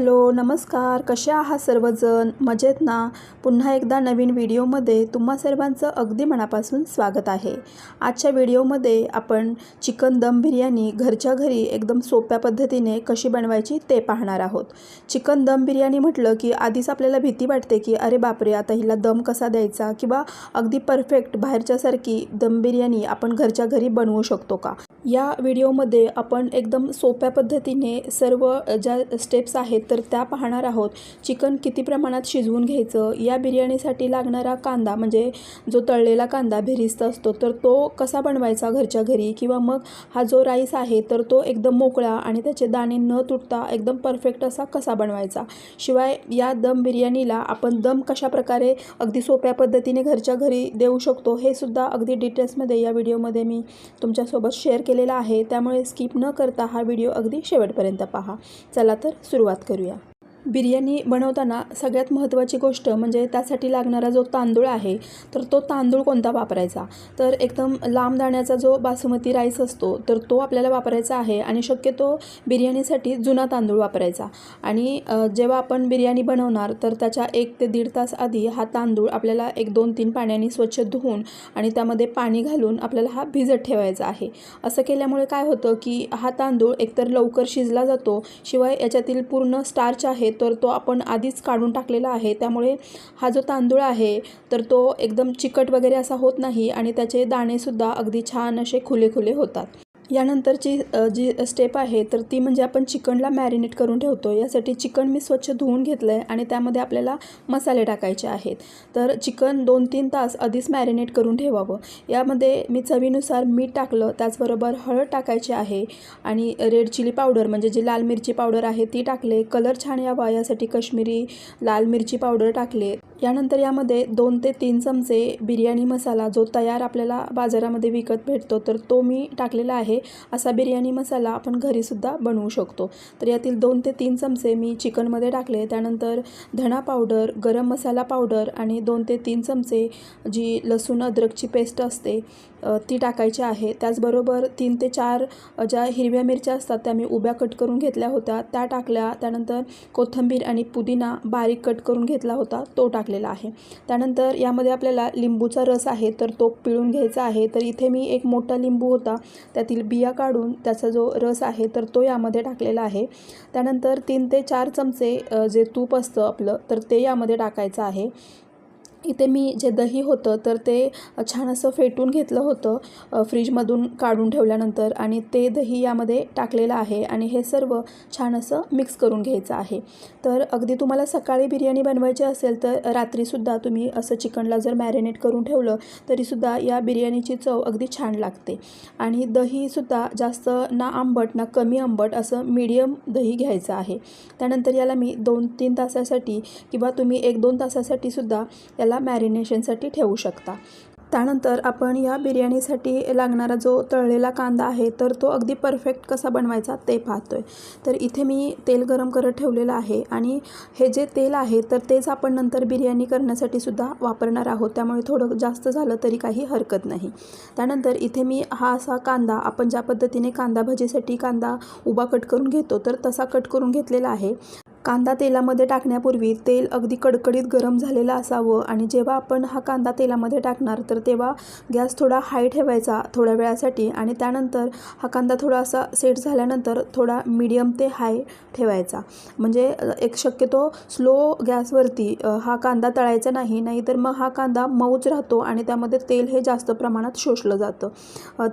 Hello नमस्कार. कसे आहात सर्वजण? मजेत ना? पुन्हा एकदा नवीन व्हिडिओमध्ये तुम्हा सर्वांचं अगदी मनापासून स्वागत आहे. आजच्या व्हिडिओमध्ये आपण चिकन दम बिर्याणी घरच्या घरी एकदम सोप्या पद्धतीने कशी बनवायची ते पाहणार आहोत. चिकन दम बिर्याणी म्हटलं की आधीच आपल्याला भीती वाटते की अरे बापरे आता हिला दम कसा द्यायचा? किंवा अगदी परफेक्ट बाहेरच्यासारखी दम बिर्याणी आपण घरच्या घरी बनवू शकतो का? या व्हिडिओमध्ये आपण एकदम सोप्या पद्धतीने सर्व ज्या स्टेप्स आहेत तर त्या पाहणार आहोत. चिकन किती प्रमाणात शिजवून घ्यायचं या बिर्याणीसाठी लागणारा कांदा म्हणजे जो तळलेला कांदा भिरिस्त असतो तर तो कसा बनवायचा घरच्या घरी? किंवा मग हा जो राईस आहे तर तो एकदम मोकळा आणि त्याचे दाणे न तुटता एकदम परफेक्ट असा कसा बनवायचा? शिवाय या दम बिर्याणीला आपण दम कशा प्रकारे अगदी सोप्या पद्धतीने घरच्या घरी देऊ शकतो हे सुद्धा अगदी डिटेल्समध्ये या व्हिडिओमध्ये मी तुमच्यासोबत शेअर केलेला आहे त्यामुळे स्किप न करता हा व्हिडिओ अगदी शेवटपर्यंत पहा. चला तर सुरुवात करूया. बिर्याणी बनवताना सगळ्यात महत्त्वाची गोष्ट म्हणजे त्यासाठी लागणारा जो तांदूळ आहे तर तो तांदूळ कोणता वापरायचा? तर एकदम लांब दाण्याचा जो बासमती राईस असतो तर तो आपल्याला वापरायचा आहे आणि शक्यतो बिर्याणीसाठी जुना तांदूळ वापरायचा. आणि जेव्हा आपण बिर्याणी बनवणार तर त्याच्या एक ते दीड तास आधी हा तांदूळ आपल्याला एक दोन तीन पाण्याने स्वच्छ धुवून आणि त्यामध्ये पाणी घालून आपल्याला हा भिजत ठेवायचा आहे. असं केल्यामुळे काय होतं की हा तांदूळ एकतर लवकर शिजला जातो शिवाय याच्यातील पूर्ण स्टार्च आहे तर तो आपण आधीच काढून टाकलेला आहे. त्यामुळे हा जो तांदूळ आहे तर तो एकदम चिकट वगैरे असा होत नाही आणि त्याचे दाणेसुद्धा अगदी छान असे खुले खुले होतात. यानंतरची जी स्टेप आहे तर ती म्हणजे आपण चिकनला मॅरिनेट करून ठेवतो यासाठी चिकन मी स्वच्छ धुवून घेतलं आहे आणि त्यामध्ये आपल्याला मसाले टाकायचे आहेत. तर चिकन दोन तीन तास आधीच मॅरिनेट करून ठेवावं. यामध्ये मी चवीनुसार मीठ टाकलं त्याचबरोबर हळद टाकायची आहे आणि रेड चिली पावडर म्हणजे जी लाल मिरची पावडर आहे ती टाकले. कलर छान यावा यासाठी कश्मीरी लाल मिरची पावडर टाकले. यानंतर यामध्ये दोन ते तीन चमचे बिर्याणी मसाला जो तयार आपल्याला बाजारामध्ये विकत भेटतो तर तो मी टाकलेला आहे. असा बिर्याणी मसाला आपण घरीसुद्धा बनवू शकतो. तर यातील दोन ते तीन चमचे मी चिकनमध्ये टाकले. त्यानंतर धणा पावडर गरम मसाला पावडर आणि दोन ते तीन चमचे जी लसूण अद्रकची पेस्ट असते ती टाकायची आहे. त्याचबरोबर तीन ते चार ज्या हिरव्या मिरच्या असतात त्या मी उभ्या कट करून घेतल्या होत्या. त्या टाकल्या. त्यानंतर कोथिंबीर आणि पुदिना बारीक कट करून घेतला होता. तो टाकला. टाकलेला आहे. त्यानंतर यामध्ये आपल्याला लिंबूचा रस आहे तर तो पिळून घ्यायचा आहे. तर इथे मी एक मोठा लिंबू होता त्यातील बिया काढून त्याचा जो रस आहे तर तो यामध्ये टाकलेला आहे. त्यानंतर तीन ते चार चमचे जे तूप असतं आपलं तर ते यामध्ये टाकायचं आहे. इथे मी जे दही होतं तर ते छान असं फेटून घेतलं होतं फ्रीजमधून काढून ठेवल्यानंतर. आणि ते दही यामध्ये टाकलेलं आहे आणि हे सर्व छान असं मिक्स करून घ्यायचं आहे. तर अगदी तुम्हाला सकाळी बिर्याणी बनवायची असेल तर रात्रीसुद्धा तुम्ही असं चिकनला जर मॅरिनेट करून ठेवलं तरीसुद्धा या बिर्याणीची चव अगदी छान लागते. आणि दहीसुद्धा जास्त ना आंबट ना कमी आंबट असं मीडियम दही घ्यायचं आहे. त्यानंतर याला मी दोन तीन तासासाठी किंवा तुम्ही एक दोन तासासाठी सुद्धा याला मॅरिनेशनसाठी ठेवू शकता. त्यानंतर आपण या बिर्याणीसाठी लागणारा जो तळलेला कांदा आहे तर तो अगदी परफेक्ट कसा बनवायचा ते पाहतो आहे तर इथे मी तेल गरम करत ठेवलेलं आहे आणि हे जे तेल आहे तर तेच आपण नंतर बिर्याणी करण्यासाठी सुद्धा वापरणार आहोत. त्यामुळे थोडं जास्त झालं तरी काही हरकत नाही. त्यानंतर इथे मी हा असा कांदा आपण ज्या पद्धतीने कांदा भजीसाठी कांदा उभा कट करून घेतो तर तसा कट करून घेतलेला आहे. कांदा तेलामध्ये टाकण्यापूर्वी तेल अगदी कडकडीत गरम झालेलं असावं आणि जेव्हा आपण हा कांदा तेलामध्ये टाकणार तर तेव्हा गॅस थोडा हाय ठेवायचा थोड्या वेळासाठी आणि त्यानंतर हा कांदा थोडासा सेट झाल्यानंतर थोडा मीडियम ते हाय ठेवायचा. म्हणजे एक शक्यतो स्लो गॅसवरती हा कांदा तळायचा नाही नाहीतर मग हा कांदा मऊच राहतो आणि त्यामध्ये तेल हे जास्त प्रमाणात शोषलं जातं.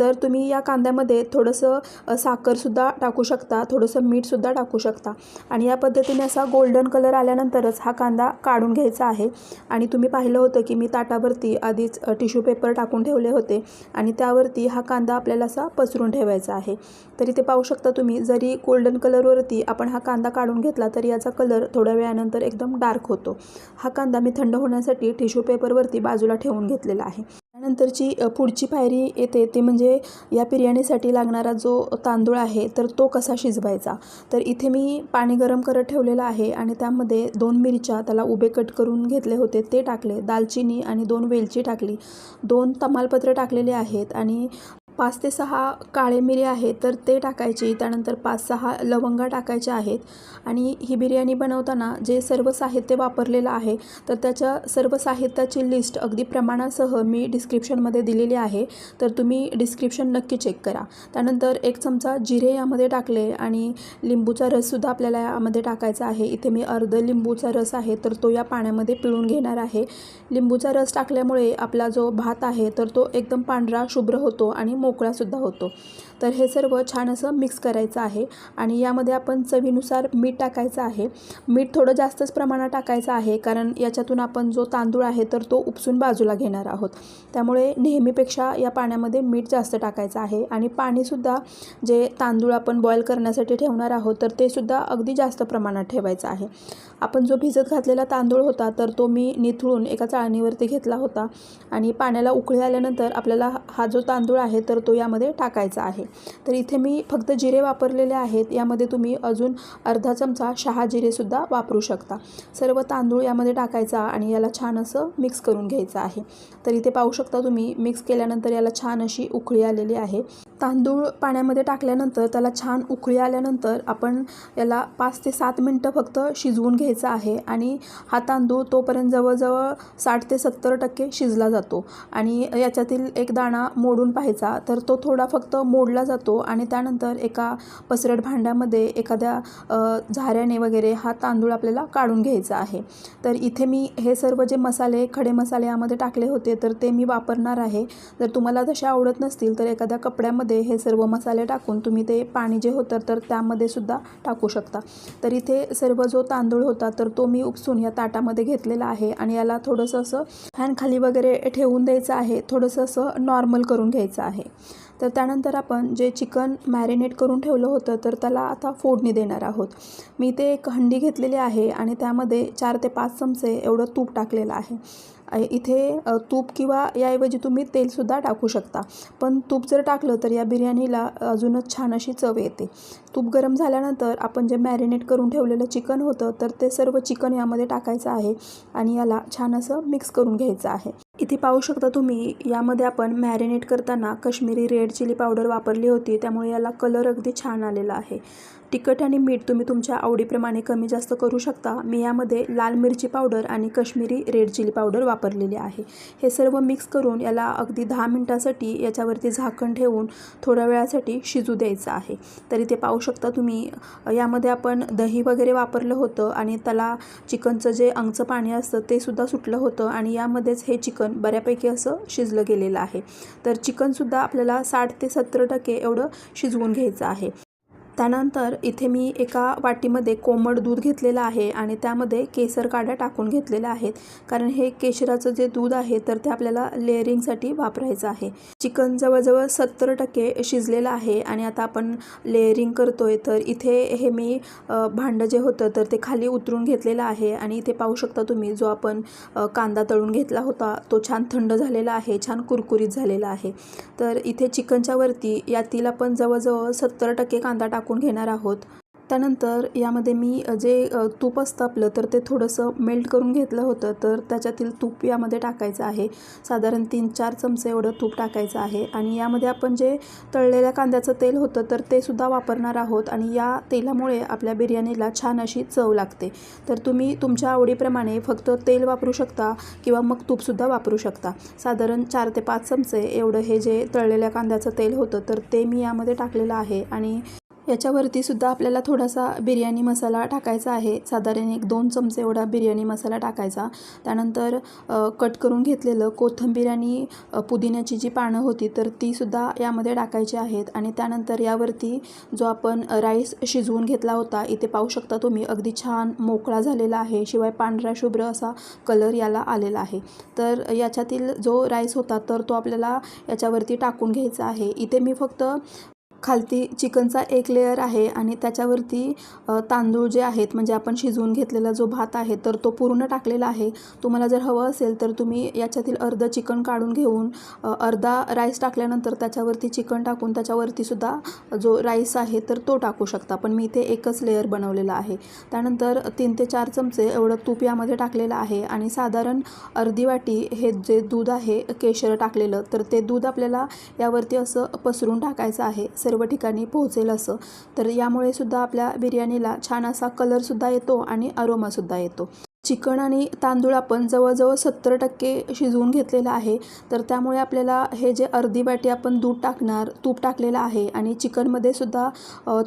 तर तुम्ही या कांद्यामध्ये थोडंसं साखरसुद्धा टाकू शकता थोडंसं मीठसुद्धा टाकू शकता. आणि या पद्धतीने असा गोल्डन कलर आल्यानंतरच हा कांदा काढून घ्यायचा आहे. आणि तुम्ही पाहिलं होतं की मी ताटावरती आधीच टिश्यू पेपर टाकून ठेवले होते. आणि त्यावरती हा कांदा आपल्याला असा पसरून ठेवायचा आहे. तर इथे पाहू शकता तुम्ही जरी गोल्डन कलरवरती आपण हा कांदा काढून घेतला तरी याचा कलर थोड्या वेळानंतर एकदम डार्क होतो. हा कांदा मी थंड होण्यासाठी टिश्यू पेपरवरती बाजूला ठेवून घेतलेला आहे. त्यानंतरची पुढची पायरी येते ते म्हणजे या बिर्याणीसाठी लागणारा जो तांदूळ आहे तर तो कसा शिजवायचा? तर इथे मी पाणी गरम करत ठेवलेलं आहे आणि त्यामध्ये दोन मिरच्या त्याला उभे कट करून घेतले होते ते टाकले. दालचिनी आणि दोन वेलची टाकली. दोन तमालपत्र टाकलेले आहेत आणि पाच ते सहा काळे मिरी आहेत तर ते टाकायचे. त्यानंतर पाच सहा लवंगा टाकायच्या आहेत. आणि ही बिर्याणी बनवताना जे सर्व साहित्य वापरलेलं आहे तर त्याच्या सर्व साहित्याची लिस्ट अगदी प्रमाणासह मी डिस्क्रिप्शनमध्ये दिलेली आहे. तर तुम्ही डिस्क्रिप्शन नक्की चेक करा. त्यानंतर एक चमचा जिरे यामध्ये टाकले आणि लिंबूचा रससुद्धा आपल्याला यामध्ये टाकायचा आहे. इथे मी अर्ध लिंबूचा रस आहे तर तो या पाण्यामध्ये पिळून घेणार आहे. लिंबूचा रस टाकल्यामुळे आपला जो भात आहे तर तो एकदम पांढरा शुभ्र होतो आणि मोकळासुद्धा होतो. तर हे सर्व छान असं मिक्स करायचं आहे. आणि यामध्ये आपण चवीनुसार मीठ टाकायचं आहे. मीठ थोडं जास्तच प्रमाणात टाकायचं आहे कारण याच्यातून आपण जो तांदूळ आहे तर तो उपसून बाजूला घेणार आहोत. त्यामुळे नेहमीपेक्षा या पाण्यामध्ये मीठ जास्त टाकायचं आहे. आणि पाणीसुद्धा जे तांदूळ आपण बॉईल करण्यासाठी ठेवणार आहोत तर ते सुद्धा अगदी जास्त प्रमाणात ठेवायचं आहे. आपण जो भिजत घातलेला तांदूळ होता तर तो मी निथळून एका चाळणीवरती घेतला होता. आणि पाण्याला उकळी आल्यानंतर आपल्याला हा जो तांदूळ आहे तर तो यामध्ये टाकायचा आहे. तर इथे मी फक्त जिरे वापरलेले आहेत. यामध्ये तुम्ही अजून अर्धा चमचा शहा जिरेसुद्धा वापरू शकता. सर्व तांदूळ यामध्ये टाकायचा आणि याला छान असं मिक्स करून घ्यायचं आहे. तर इथे पाहू शकता तुम्ही मिक्स केल्यानंतर याला छान अशी उकळी आलेली आहे. तांदूळ पाण्यामध्ये टाकल्यानंतर त्याला छान उकळी आल्यानंतर आपण याला पाच ते सात मिनटं फक्त शिजवून घ्यायचं आहे आणि हा तांदूळ तोपर्यंत जवळजवळ साठ ते सत्तर टक्के शिजला जातो. आणि याच्यातील एक दाणा मोडून पाहायचा तर तो थोडा फक्त मोडला जातो आणि त्यानंतर एका पसरट भांड्यामध्ये एखाद्या झाऱ्याने वगैरे हा तांदूळ आपल्याला काढून घ्यायचा आहे. तर इथे मी हे सर्व जे मसाले खडे मसाले यामध्ये टाकले होते तर ते मी वापरणार आहे. जर तुम्हाला तसे आवडत नसतील तर एखाद्या कपड्यामध्ये हे सर्व मसाले टाकून तुम्ही ते पाणी जे होतं तर त्यामध्ये सुद्धा टाकू शकता. तर इथे सर्व जो तांदूळ होता तर तो मी उपसून या ताटामध्ये घेतलेला आहे आणि याला थोडंसं असं फॅन खाली वगैरे ठेवून द्यायचं आहे. थोडंसं असं नॉर्मल करून घ्यायचं आहे. तर त्यानंतर आपण जे चिकन मॅरिनेट करून ठेवलं होतं तर त्याला आता फोडणी देणार आहोत. मी ते एक हंडी घेतलेली आहे आणि त्यामध्ये चार ते पाच चमचे एवढं तूप टाकलेलं आहे. इथे तूप किंवा याऐवजी तुम्ही तेलसुद्धा टाकू शकता. पण तूप जर टाकलं तर या बिर्याणीला अजूनच छान अशी चव येते. तूप गरम झाल्यानंतर आपण जे मॅरिनेट करून ठेवलेलं चिकन होतं तर ते सर्व चिकन यामध्ये टाकायचं आहे आणि याला छान असं मिक्स करून घ्यायचं आहे. इथे पाहू शकता तुम्ही यामध्ये आपण मॅरिनेट करताना कश्मीरी रेड चिली पावडर वापरली होती त्यामुळे याला कलर अगदी छान आलेला आहे. तिखट आणि मीठ तुम्ही तुमच्या आवडीप्रमाणे कमी जास्त करू शकता. मी यामध्ये लाल मिरची पावडर आणि कश्मीरी रेड चिली पावडर वापरलेली आहे. हे सर्व मिक्स करून याला अगदी दहा मिनटासाठी याच्यावरती झाकण ठेवून थोड्या वेळासाठी शिजू द्यायचं आहे. तरी ते पाहू शकता तुम्ही यामध्ये आपण दही वगैरे वापरलं होतं आणि त्याला चिकनचं जे अंगचं पाणी असतं ते सुद्धा सुटलं होतं आणि यामध्येच हे चिकन बऱ्यापैकी असं शिजलं गेलेलं आहे. तर चिकनसुद्धा आपल्याला साठ ते सत्तर टक्के एवढं शिजवून घ्यायचं आहे. त्यानंतर इथे मी एका वाटीमध्ये कोमट दूध घेतलेलं आहे आणि त्यामध्ये केसर काड्या टाकून घेतलेल्या आहेत. कारण हे केशराचं जे दूध आहे तर ते आपल्याला लेअरिंगसाठी वापरायचं आहे. चिकन जवळजवळ सत्तर टक्के शिजलेलं आहे आणि आता आपण लेअरिंग करतो आहे तर इथे हे मी भांडं जे होतं तर ते खाली उतरून घेतलेलं आहे. आणि इथे पाहू शकता तुम्ही जो आपण कांदा तळून घेतला होता तो छान थंड झालेला आहे छान कुरकुरीत झालेला आहे. तर इथे चिकनच्या वरती यातील आपण जवळजवळ सत्तर टक्के कांदा टाक टाकून घेणार आहोत. त्यानंतर यामध्ये मी जे तूप असतं आपलं तर ते थोडंसं मेल्ट करून घेतलं होतं. तर त्याच्यातील तूप यामध्ये टाकायचं आहे. साधारण तीन चार चमचे एवढं तूप टाकायचं आहे. आणि यामध्ये आपण जे तळलेल्या कांद्याचं तेल होतं तर ते सुद्धा वापरणार आहोत. आणि या तेलामुळे आपल्या बिर्याणीला छान अशी चव लागते. तर तुम्ही तुमच्या आवडीप्रमाणे फक्त तेल वापरू शकता किंवा मग तूपसुद्धा वापरू शकता. साधारण चार ते पाच चमचे एवढं हे जे तळलेल्या कांद्याचं तेल होतं तर ते मी यामध्ये टाकलेलं आहे. आणि याच्यावरती सुद्धा आपल्याला थोडासा बिर्याणी मसाला टाकायचा आहे. साधारण एक दोन चमचे एवढा बिर्याणी मसाला टाकायचा. त्यानंतर कट करून घेतलेलं कोथिंबीर आणि पुदिन्याची जी पानं होती तर तीसुद्धा यामध्ये टाकायची आहेत. आणि त्यानंतर यावरती जो आपण राईस शिजवून घेतला होता इथे पाहू शकता तुम्ही अगदी छान मोकळा झालेला आहे. शिवाय पांढरा शुभ्र असा कलर याला आलेला आहे. तर याच्यातील जो राईस होता तर तो आपल्याला याच्यावरती टाकून घ्यायचा आहे. इथे मी फक्त खालती चिकनचा एक लेयर आहे आणि त्याच्यावरती तांदूळ जे आहेत म्हणजे आपण शिजवून घेतलेला जो भात आहे तर तो पूर्ण टाकलेला आहे. तुम्हाला जर हवं असेल तर तुम्ही याच्यातील अर्धं चिकन काढून घेऊन अर्धा राईस टाकल्यानंतर त्याच्यावरती चिकन टाकून त्याच्यावरतीसुद्धा जो राईस आहे तर तो टाकू शकता. पण मी इथे एकच लेअर बनवलेला आहे. त्यानंतर तीन ते चार चमचे एवढं तूप यामध्ये टाकलेलं आहे आणि साधारण अर्धी वाटी हे जे दूध आहे केशर टाकलेलं तर ते दूध आपल्याला यावरती असं पसरून टाकायचं आहे. सर्व ठिकाणी पोहोचेल असं. तर यामुळे सुद्धा आपल्या बिर्याणीला छान असा कलरसुद्धा येतो आणि अरोमासुद्धा येतो. चिकन आणि तांदूळ आपण जवळजवळ सत्तर टक्के शिजवून घेतलेलं आहे. तर त्यामुळे आपल्याला हे जे अर्धी वाटी आपण दूध टाकणार तूप टाकलेलं आहे आणि चिकनमध्ये सुद्धा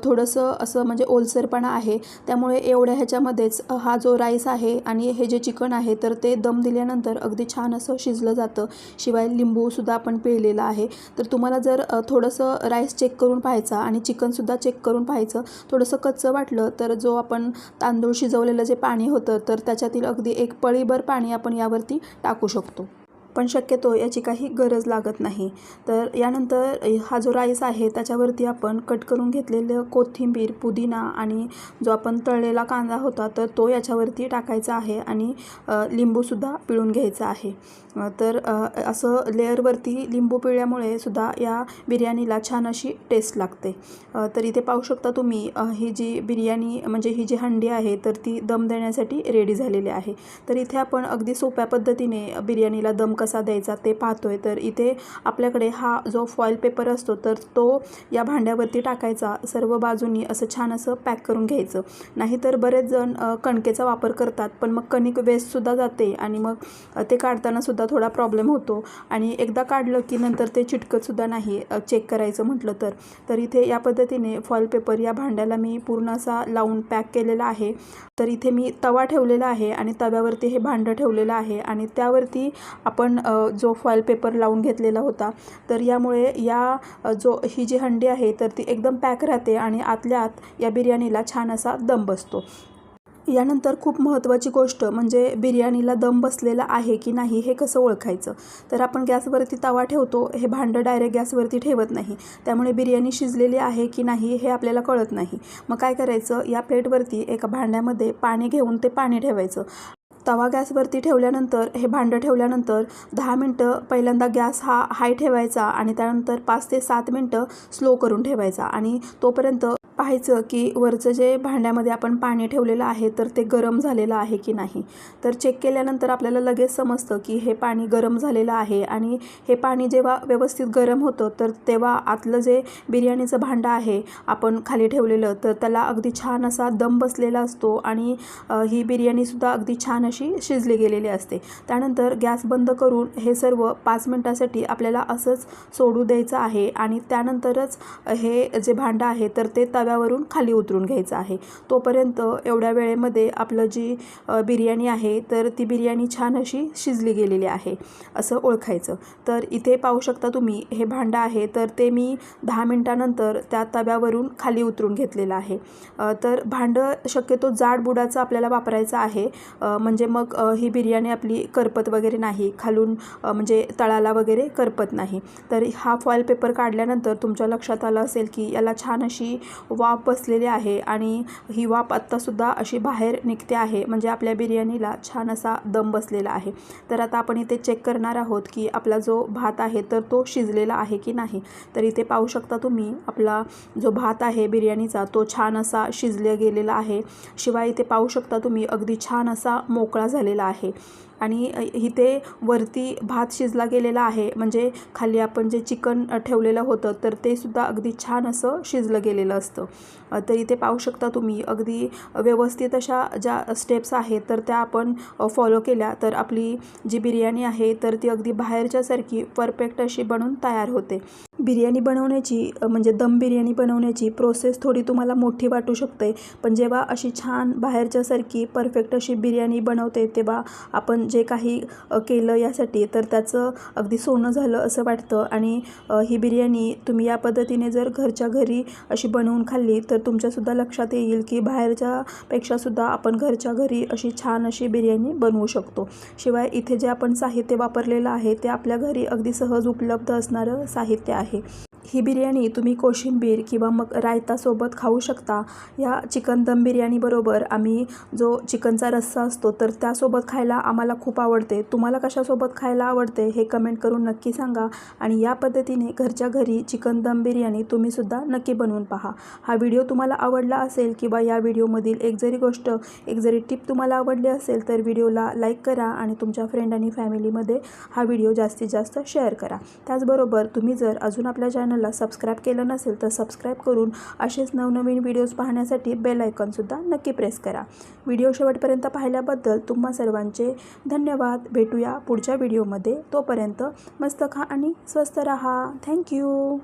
थोडंसं असं म्हणजे ओलसरपणा आहे. त्यामुळे एवढ्या ह्याच्यामध्येच हा जो राईस आहे आणि हे जे चिकन आहे तर ते दम दिल्यानंतर अगदी छान असं शिजलं जातं. शिवाय लिंबूसुद्धा आपण पिळलेलं आहे. तर तुम्हाला जर थोडंसं राईस चेक करून पाहायचा आणि चिकनसुद्धा चेक करून पाहायचं थोडंसं कच्चं वाटलं तर जो आपण तांदूळ शिजवलेलं जे पाणी होतं तर त्याच्या दिवसातील अगदी एक पळीभर पाणी आपण यावरती टाकू शकतो. पण शक्यतो याची काही गरज लागत नाही. तर यानंतर हा जो राईस आहे त्याच्यावरती आपण कट करून घेतलेलं कोथिंबीर पुदिना आणि जो आपण तळलेला कांदा होता तर तो याच्यावरती टाकायचा आहे आणि लिंबूसुद्धा पिळून घ्यायचा आहे. तर असं लेअरवरती लिंबू पिळल्यामुळे सुद्धा या बिर्याणीला छान अशी टेस्ट लागते. तर इथे पाहू शकता तुम्ही ही जी बिर्याणी म्हणजे ही जी हंडी आहे तर ती दम देण्यासाठी रेडी झालेली आहे. तर इथे आपण अगदी सोप्या पद्धतीने बिर्याणीला दम कसा द्यायचा ते पाहतोय. तर इथे आपल्याकडे हा जो फॉईल पेपर असतो तर तो या भांड्यावरती टाकायचा. सर्व बाजूनी असं छान असं पॅक करून घ्यायचं. नाहीतर बरेच जण कणकेचा वापर करतात पण मग कणिक वेस्टसुद्धा जाते आणि मग ते काढतानासुद्धा थोडा प्रॉब्लेम होतो. आणि एकदा काढलं की नंतर ते चिटकतसुद्धा नाही चेक करायचं म्हटलं तर. तर इथे या पद्धतीने फॉईल पेपर या भांड्याला मी पूर्ण असा लावून पॅक केलेला आहे. तर इथे मी तवा ठेवलेला आहे आणि तव्यावरती हे भांडं ठेवलेलं आहे. आणि त्यावरती आपण आपण जो फॉईल पेपर लावून घेतलेला होता. तर यामुळे या जो ही जी हंडी आहे तर ती एकदम पॅक राहते आणि आतल्या आत या बिर्याणीला छान असा दम बसतो. यानंतर खूप महत्त्वाची गोष्ट म्हणजे बिर्याणीला दम बसलेला आहे की नाही हे कसं ओळखायचं? तर आपण गॅसवरती तवा ठेवतो हे भांडं डायरेक्ट गॅसवरती ठेवत नाही. त्यामुळे बिर्याणी शिजलेली आहे की नाही हे आपल्याला कळत नाही. मग काय करायचं? या प्लेटवरती एका भांड्यामध्ये पाणी घेऊन ते पाणी ठेवायचं. तवा गॅसवरती ठेवल्यानंतर हे भांडं ठेवल्यानंतर दहा मिनटं पहिल्यांदा गॅस हा हाय ठेवायचा आणि त्यानंतर पाच ते सात मिनटं स्लो करून ठेवायचा आणि तोपर्यंत पाहायचं की वरचं जे भांड्यामध्ये आपण पाणी ठेवलेलं आहे तर ते गरम झालेलं आहे की नाही? तर चेक केल्यानंतर आपल्याला लगेच समजतं की हे पाणी गरम झालेलं आहे आणि हे पाणी जेव्हा व्यवस्थित गरम होतं तर तेव्हा आतलं जे बिर्याणीचं भांडं आहे आपण खाली ठेवलेलं तर त्याला अगदी छान असा दम बसलेला असतो आणि ही बिर्याणीसुद्धा अगदी छान अशी शिजली गेलेली असते. त्यानंतर गॅस बंद करून हे सर्व पाच मिनटासाठी आपल्याला असंच सोडू द्यायचं आहे आणि त्यानंतरच हे जे भांडं आहे तर ते तव्यावरून खाली उतरून घ्यायचं आहे. तोपर्यंत एवढ्या वेळेमध्ये आपलं जी बिर्याणी आहे तर ती बिर्याणी छान अशी शिजली गेलेली आहे असं ओळखायचं. तर इथे पाहू शकता तुम्ही हे भांडं आहे तर ते मी दहा मिनटानंतर त्या तव्यावरून खाली उतरून घेतलेलं आहे. तर भांडं शक्यतो जाड बुडाचं आपल्याला वापरायचं आहे. म्हणजे मग ही बिर्याणी आपली करपत वगैरे नाही खालून म्हणजे तळाला वगैरे करपत नाही. तर हा फॉईल पेपर काढल्यानंतर तुमच्या लक्षात आलं असेल की याला छान अशी वाफ बसलेली आहे आणि ही वाफ आत्तासुद्धा अशी बाहेर निघते आहे. म्हणजे आपल्या बिर्याणीला छान असा दम बसलेला आहे. तर आता आपण इथे चेक करणार आहोत की आपला जो भात आहे तर तो शिजलेला आहे की नाही? तर इथे पाहू शकता तुम्ही आपला जो भात आहे बिर्याणीचा तो छान असा शिजले गेलेला आहे. शिवाय इथे पाहू शकता तुम्ही अगदी छान असा मोकळा झालेला आहे. आणि इथे वरती भात शिजला गेलेला आहे. म्हणजे खाली आपण जे चिकन ठेवलेलं होतं तर ते सुद्धा अगदी छान असं शिजलं गेलेलं असतं. तर इथे पाहू शकता तुम्ही अगदी व्यवस्थित अशा ज्या स्टेप्स आहेत तर त्या आपण फॉलो केल्या. तर आपली जी बिर्याणी आहे तर ती अगदी बाहेरच्यासारखी परफेक्ट अशी बनून तयार होते. बिर्याणी बनवण्याची म्हणजे दम बिर्याणी बनवण्याची प्रोसेस थोडी तुम्हाला मोठी वाटू शकते. पण जेव्हा अशी छान बाहेरच्यासारखी परफेक्ट अशी बिर्याणी बनवते तेव्हा आपण जे काही केलं यासाठी तर त्याचं अगदी सोनं झालं असं वाटतं. आणि ही बिर्याणी तुम्ही या पद्धतीने जर घरच्या घरी अशी बनवून खाल्ली तर तुमच्यासुद्धा लक्षात येईल की बाहेरच्यापेक्षासुद्धा आपण घरच्या घरी अशी छान अशी बिर्याणी बनवू शकतो. शिवाय इथे जे आपण साहित्य वापरलेलं आहे ते आपल्या घरी अगदी सहज उपलब्ध असणारं साहित्य आहे. থাকে ही बिर्याणी तुम्ही कोशिंबीर किंवा मग रायतासोबत खाऊ शकता. या चिकन दम बिर्याणीबरोबर आम्ही जो चिकनचा रस्सा असतो तर त्यासोबत खायला आम्हाला खूप आवडते. तुम्हाला कशासोबत खायला आवडते हे कमेंट करून नक्की सांगा आणि या पद्धतीने घरच्या घरी चिकन दम बिर्याणी तुम्हीसुद्धा नक्की बनवून पहा. हा व्हिडिओ तुम्हाला आवडला असेल किंवा या व्हिडिओमधील एक जरी गोष्ट एक जरी टिप तुम्हाला आवडली असेल तर व्हिडिओला लाईक करा आणि तुमच्या फ्रेंड आणि फॅमिलीमध्ये हा व्हिडिओ जास्तीत जास्त शेअर करा. त्याचबरोबर तुम्ही जर अजून आपल्या चॅनलला सबस्क्राईब केलं नसेल तर सबस्क्राईब करून असेच नवनवीन व्हिडिओज पाहण्यासाठी बेल आयकॉनसुद्धा नक्की प्रेस करा. व्हिडिओ शेवटपर्यंत पाहिल्याबद्दल तुम्हा सर्वांचे धन्यवाद. भेटूया पुढच्या व्हिडिओमध्ये. तोपर्यंत मस्त खा आणि स्वस्त रहा. थँक्यू.